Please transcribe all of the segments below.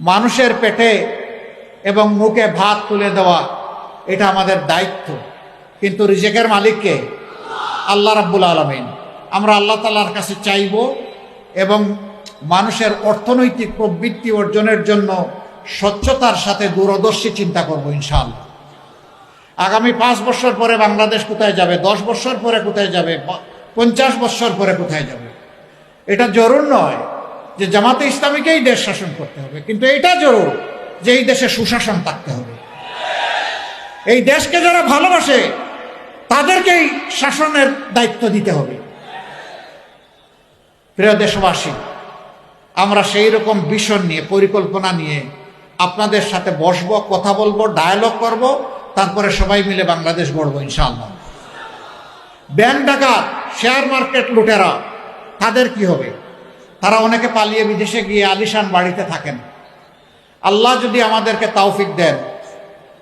মানুষের পেটে এবং মুখে ভাত তুলে দেওয়া, এটা আমাদের দায়িত্ব। কিন্তু রিজেকের মালিককে আল্লাহ রাব্বুল আলমিন। আমরা আল্লাহ তালার কাছে চাইব এবং মানুষের অর্থনৈতিক প্রবৃত্তি অর্জনের জন্য স্বচ্ছতার সাথে দূরদর্শী চিন্তা করব ইনশাআল্লাহ। আগামী পাঁচ বছর পরে বাংলাদেশ কোথায় যাবে? দশ বছর পরে কোথায় যাবে? পঞ্চাশ বছর পরে কোথায় যাবে? এটা জরুর নয়। যে জামাতে ইসলামীকেই দেশ শাসন করতে হবে। কিন্তু এটা জরুর যে এই দেশে সুশাসন থাকতে হবে। এই দেশকে যারা ভালোবাসে, তাদেরকেই শাসনের দায়িত্ব দিতে হবে। প্রিয় দেশবাসী, আমরা সেই রকম ভিশন নিয়ে, পরিকল্পনা নিয়ে আপনাদের সাথে বসবো, কথা বলব ডায়ালগ করব, তারপরে সবাই মিলে বাংলাদেশ গড়বো, ইনশাআল্লাহ। ব্যাংক ডাকাত শেয়ার মার্কেট লুটেরা, তাদের কি হবে? তারা অনেকে পালিয়ে বিদেশে গিয়ে আলিশান বাড়িতে থাকেন। আল্লাহ যদি আমাদেরকে তৌফিক দেন,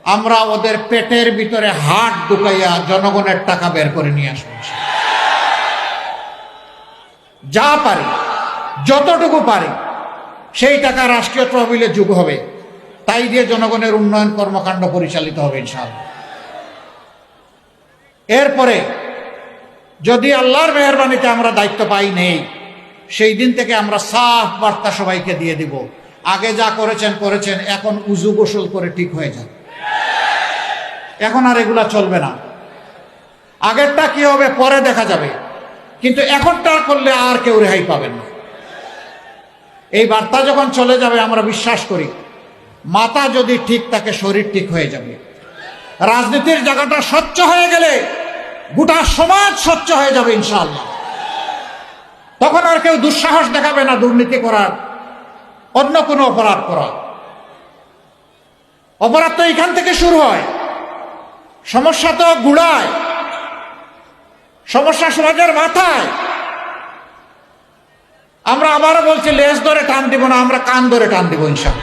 আমরা ওদের পেটের ভিতরে হাট ঢুকাইয়া জনগণের টাকা বের করে নিয়ে আসব। যা পারি, যতটুকু পারি, সেই টাকা রাষ্ট্রীয় তহবিলে যুগ হবে। তাই দিয়ে জনগণের উন্নয়ন কর্মকাণ্ড পরিচালিত হবে ইনশাআল্লাহ। এরপরে, যদি আল্লাহর মেহরবানিতে আমরা দায়িত্ব পাই, নেই। সেই দিন থেকে আমরা সাফ বার্তা সবাইকে দিয়ে দিব। আগে যা করেছেন করেছেন। এখন উজু গোসল করে ঠিক হয়ে যান। এখন আর এগুলা চলবে না। আগেরটা কি হবে, পরে দেখা যাবে। কিন্তু এখনটা করলে আর কেউ রেহাই পাবেন না। এই বার্তা যখন চলে যাবে, আমরা বিশ্বাস করি, মাথা যদি ঠিক থাকে, শরীর ঠিক হয়ে যাবে। রাজনীতির জায়গাটা স্বচ্ছ হয়ে গেলে গোটা সমাজ স্বচ্ছ হয়ে যাবে, ইনশাআল্লাহ। কেউ দুঃসাহস দেখাবে না দুর্নীতি করার। অন্য কোনো অপরাধ করার। অপরাধ তো এখান থেকে শুরু হয়। সমস্যা তো গুড়ায়। সমস্যা সমাজের মাথায়। আমরা আবারও বলছি, লেজ ধরে টান দিব না, আমরা কান ধরে টান দিব ইনশাল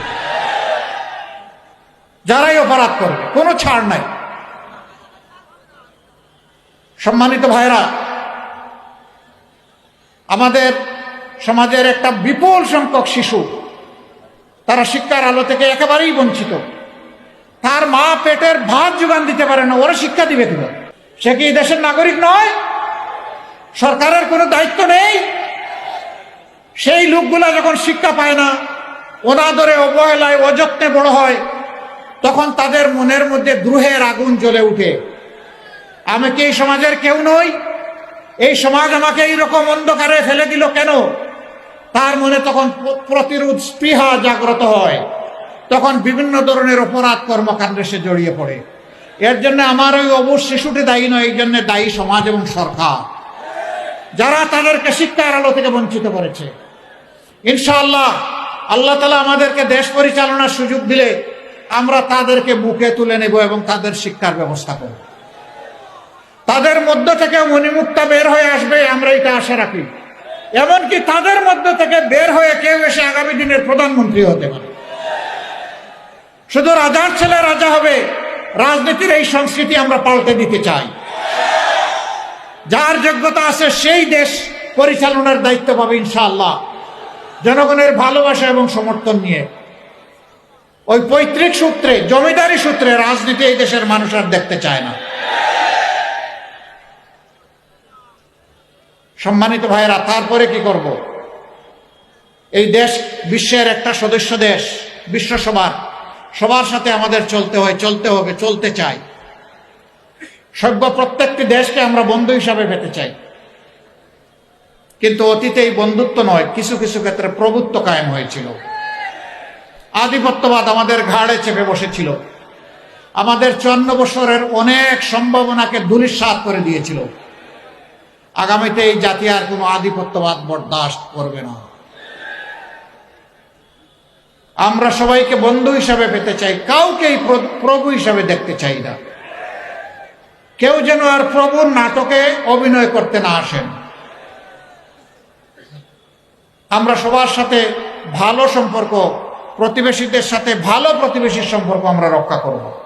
যারাই অপরাধ করবে কোনো ছাড় নাই। সম্মানিত ভাইরা, আমাদের সমাজের একটা বিপুল সংখ্যক শিশু, তারা শিক্ষার আলো থেকে একেবারেই বঞ্চিত। তার মা পেটের ভাত যোগান দিতে পারে না, ওরা শিক্ষা দিবে কিনা সে কি দেশের নাগরিক নয়? সরকারের কোনো দায়িত্ব নেই? সেই লোকগুলা যখন শিক্ষা পায় না, অনাদরে, অবহেলায়, অযত্নে বড় হয়, তখন তাদের মনের মধ্যে দ্রোহের আগুন জ্বলে উঠে। আমি কি এই সমাজের কেউ নই? এই সমাজ আমাকে এইরকম অন্ধকারে ফেলে দিল কেন? তার মনে তখন প্রতিরোধ স্পৃহা জাগ্রত হয়। তখন বিভিন্ন ধরনের অপরাধ কর্মকাণ্ডে সে জড়িয়ে পড়ে। এর জন্য আমার ওই অবুজ শিশুটি দায়ী নয়, এই জন্য দায়ী সমাজ এবং সরকার। যারা তাদেরকে শিক্ষার আলো থেকে বঞ্চিত করেছে। ইনশাআল্লাহ, আল্লাহ তালা আমাদেরকে দেশ পরিচালনার সুযোগ দিলে আমরা তাদেরকে বুকে তুলে নেব এবং তাদের শিক্ষার ব্যবস্থা করব। তাদের মধ্য থেকে মণিমুক্তা বের হয়ে আসবে, আমরা এটা আশা রাখি। এমনকি তাদের মধ্য থেকে বের হয়ে কেউ এসে আগামী দিনের প্রধানমন্ত্রী হতে পারে। শুধু রাজার ছেলে রাজা হবে, রাজনীতির এই সংস্কৃতি আমরা পাল্টে দিতে চাই। যার যোগ্যতা আছে সেই দেশ পরিচালনার দায়িত্ব পাবে ইনশাআল্লাহ। জনগণের ভালোবাসা এবং সমর্থন নিয়ে। ওই পৈতৃক সূত্রে, জমিদারি সূত্রে রাজনীতি এই দেশের মানুষ আর দেখতে চায় না। সম্মানিত ভাইয়েরা, তারপরে কি করব? এই দেশ বিশ্বের একটা সদস্য দেশ বিশ্বসভার সবার। সাথে আমাদের চলতে হয়, চলতে হবে, চলতে চাই। সভ্য প্রত্যেকটি দেশকে আমরা বন্ধু হিসাবে পেতে চাই। কিন্তু অতীতে এই বন্ধুত্ব নয়, কিছু কিছু ক্ষেত্রে প্রভুত্ব কায়েম হয়েছিল। আধিপত্যবাদ আমাদের ঘাড়ে চেপে বসেছিল। আমাদের চুয়ান্ন বছরের অনেক সম্ভাবনাকে ধুলিস্বাদ করে দিয়েছিল। আগামীতে এই জাতি আর কোনো আধিপত্যবাদ বরদাস্ত করবে না। আমরা সবাইকে বন্ধু হিসাবে পেতে চাই, কাউকেই প্র- প্রভু হিসাবে দেখতে চাই না। কেউ যেন আর প্রভুর নাটকে অভিনয় করতে না আসেন। আমরা সবার সাথে ভালো সম্পর্ক, প্রতিবেশীদের সাথে ভালো প্রতিবেশীর সম্পর্ক আমরা রক্ষা করব।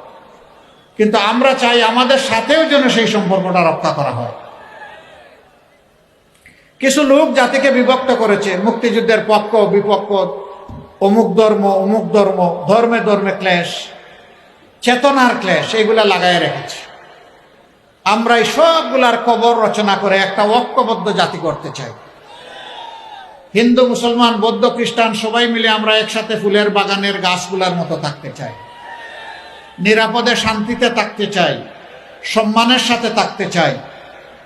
কিন্তু আমরা চাই আমাদের সাথেও যেন সেই সম্পর্কটা রক্ষা করা হয়। কিছু লোক জাতিকে বিভক্ত করেছে, মুক্তিযুদ্ধের পক্ষ, বিপক্ষ, অমুক ধর্ম অমুক ধর্ম, ধর্মে ধর্মে ক্লেশ, চেতনার ক্লেশ, এগুলা লাগাই রেখেছে। আমরা এই সবগুলার কবর রচনা করে একটা ঐক্যবদ্ধ জাতি করতে চাই। হিন্দু, মুসলমান, বৌদ্ধ, খ্রিস্টান, সবাই মিলে আমরা একসাথে ফুলের বাগানের গাছগুলার মতো থাকতে চাই। নিরাপদে শান্তিতে থাকতে চাই। সম্মানের সাথে থাকতে চাই।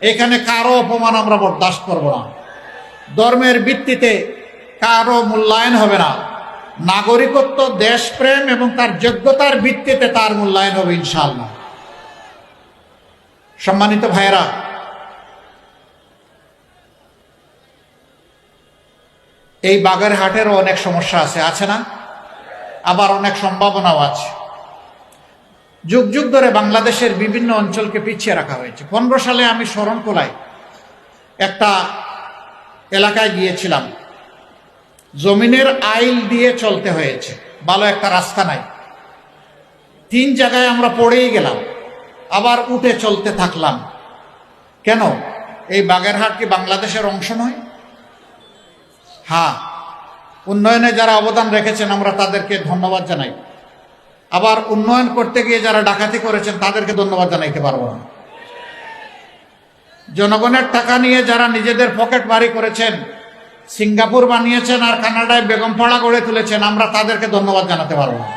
এখানে কারও অপমান আমরা বরদাস্ত করব না। ধর্মের ভিত্তিতে কারও মূল্যায়ন হবে না। নাগরিকত্ব, দেশপ্রেম এবং তার যোগ্যতার ভিত্তিতে তার মূল্যায়ন হবে ইনশাআল্লাহ। সম্মানিত ভাইয়েরা, এই বাগেরহাটেরও অনেক সমস্যা আছে আছে না? আবার অনেক সম্ভাবনাও আছে। যুগ যুগ ধরে বাংলাদেশের বিভিন্ন অঞ্চলকে পিছিয়ে রাখা হয়েছে। পনেরো সালে আমি শরণকোলায় একটা এলাকায় গিয়েছিলাম। জমিনের আইল দিয়ে চলতে হয়েছে। ভালো একটা রাস্তা নাই। তিন জায়গায় আমরা পড়েই গেলাম। আবার উঠে চলতে থাকলাম। কেন? এই বাগেরহাট কি বাংলাদেশের অংশ নয়? হ্যাঁ। উন্নয়নে যারা অবদান রেখেছেন, আমরা তাদেরকে ধন্যবাদ জানাই। আবার উন্নয়ন করতে গিয়ে যারা ডাকাতি করেছেন, তাদেরকে ধন্যবাদ জানাইতে পারব না। জনগণের টাকা নিয়ে যারা নিজেদের পকেট বাড়ি করেছেন, সিঙ্গাপুর বানিয়েছেন আর কানাডায় বেগমপাড়া গড়ে তুলেছেন, আমরা তাদেরকে ধন্যবাদ জানাতে পারব না।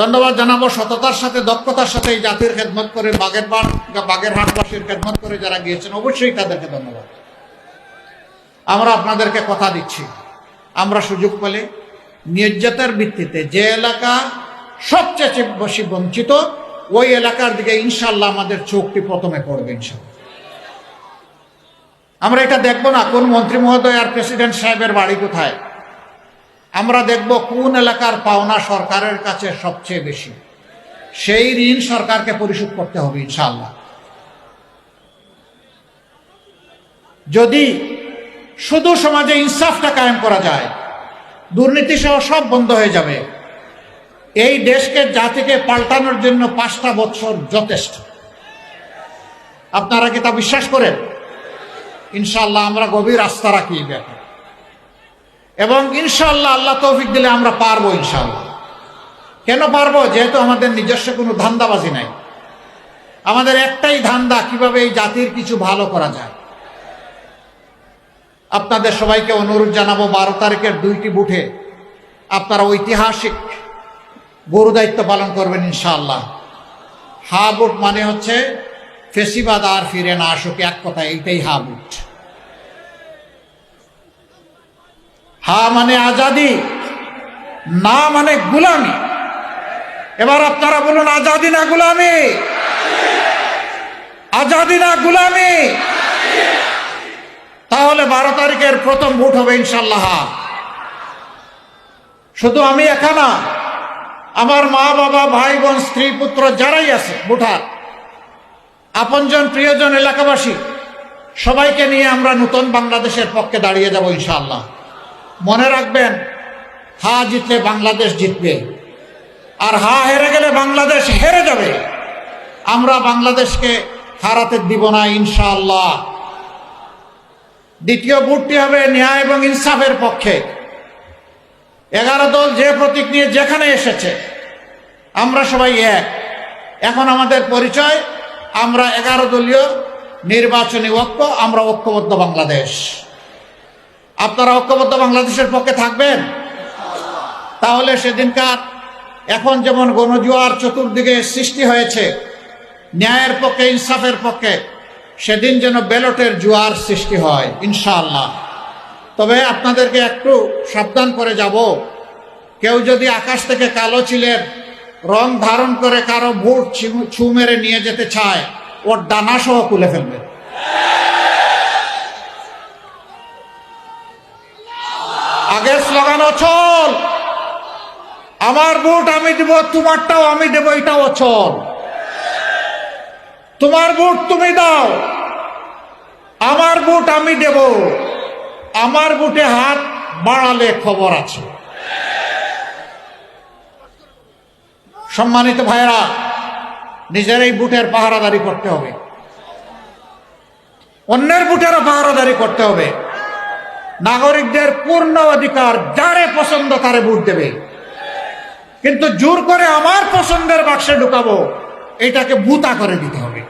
ধন্যবাদ জানাব সততার সাথে, দক্ষতার সাথে এই জাতির খেদমত করে, বাগের বাগের হাটবাসীর খেদমত করে যারা গিয়েছেন, অবশ্যই তাদেরকে ধন্যবাদ। আমরা আপনাদেরকে কথা দিচ্ছি। আমরা সুযোগ পেলে নির্যাতের ভিত্তিতে যে এলাকা সবচেয়ে বেশি বঞ্চিত, ওই এলাকার দিকে ইনশাল্লাহ আমাদের চোখটি প্রথমে পড়বে আমরা এটা দেখব না, কোন মন্ত্রী মহোদয় আর প্রেসিডেন্ট সাহেবের বাড়ি কোথায়? আমরা দেখব কোন এলাকার পাওনা সরকারের কাছে সবচেয়ে বেশি। সেই ঋণ সরকারকে পরিশোধ করতে হবে ইনশাল্লাহ যদি শুধু সমাজে ইনসাফটা কায়েম করা যায় দুর্নীতি সহ সব বন্ধ হয়ে যাবে। এই দেশকে জাতিকে পাল্টানোর জন্য পাঁচটা বছর যথেষ্ট। আপনারা কি তা বিশ্বাস করেন? ইনশাল্লাহ আমরা গভীর আস্থা রাখি ব্যাপারে। এবং ইনশাল্লাহ আল্লাহ তৌফিক দিলে আমরা পারব ইনশাল্লাহ কেন পারব? যেহেতু আমাদের নিজস্ব কোনো ধান্দাবাজি নাই। আমাদের একটাই ধান্দা কীভাবে এই জাতির কিছু ভালো করা যায়। আপনাদের সবাইকে অনুরোধ জানাব, বারো তারিখের দুইটি বুথে আপনারা ঐতিহাসিক গরু দায়িত্ব পালন করবেন ইনশাআল্লাহ। হা বুট মানে হচ্ছে ফেসিবাদ আর ফিরে না আসুক, এক কথা এইটাই হা বুট হা মানে আজাদি, না মানে গুলামি। এবার আপনারা বলুন, আজাদি না গুলামি? আজাদি না গুলামি? তাহলে বারো তারিখের প্রথম ভোট হবে ইনশাল্লাহ শুধু আমি একা না, আমার মা, বাবা, ভাই, বোন, স্ত্রী, পুত্র যারাই আছে, ভোটার, আপনজন, প্রিয়জন, এলাকাবাসী, সবাইকে নিয়ে আমরা নতুন বাংলাদেশের পক্ষে দাঁড়িয়ে যাব ইনশাল্লাহ মনে রাখবেন, হা জিতলে বাংলাদেশ জিতবে, আর হা হেরে গেলে বাংলাদেশ হেরে যাবে। আমরা বাংলাদেশকে হারাতে দিব না ইনশাআল্লাহ। দ্বিতীয় ভোটটি হবে ন্যায় এবং ইনসাফের পক্ষে। এগারো দল যে প্রতীক নিয়ে যেখানে এসেছে, আমরা সবাই এক। এখন আমাদের পরিচয়, আমরা এগারো দলীয় নির্বাচনী ঐক্য, আমরা ঐক্যবদ্ধ বাংলাদেশ। আপনারা ঐক্যবদ্ধ বাংলাদেশের পক্ষে থাকবেন? তাহলে সেদিনকার এখন যেমন গণজুয়ার চতুর্দিকে সৃষ্টি হয়েছে, ন্যায়ের পক্ষে, ইনসাফের পক্ষে সেদিন যেন ব্যালটের জোয়ার সৃষ্টি হয়, ইনশাআল্লাহ। তবে আপনাদেরকে একটু সাবধান করে যাব। কেউ যদি আকাশ থেকে কালো চিলের রং ধারণ করে কারও ভোট ছু মেরে নিয়ে যেতে চায়, ওর ডানা সহ খুলে ফেলবে। আগের স্লোগান অচল। আমার ভোট আমি দেব, তোমারটাও আমি দেব, এটাও অচল। তোমার ভোট তুমি দাও। আমার ভোট আমি দেব। আমার বুটে হাত বাড়ালে খবর আছে। সম্মানিত ভাইয়েরা, নিজের এই বুটের পাহারাদারি করতে হবে। অন্যের বুটেরও পাহারাদারি করতে হবে। নাগরিকদের পূর্ণ অধিকার যারে পছন্দ তারে ভোট দেবে। কিন্তু জোর করে আমার পছন্দের বাক্সে ঢুকাবো। এটাকে বুতা করে দিতে হবে।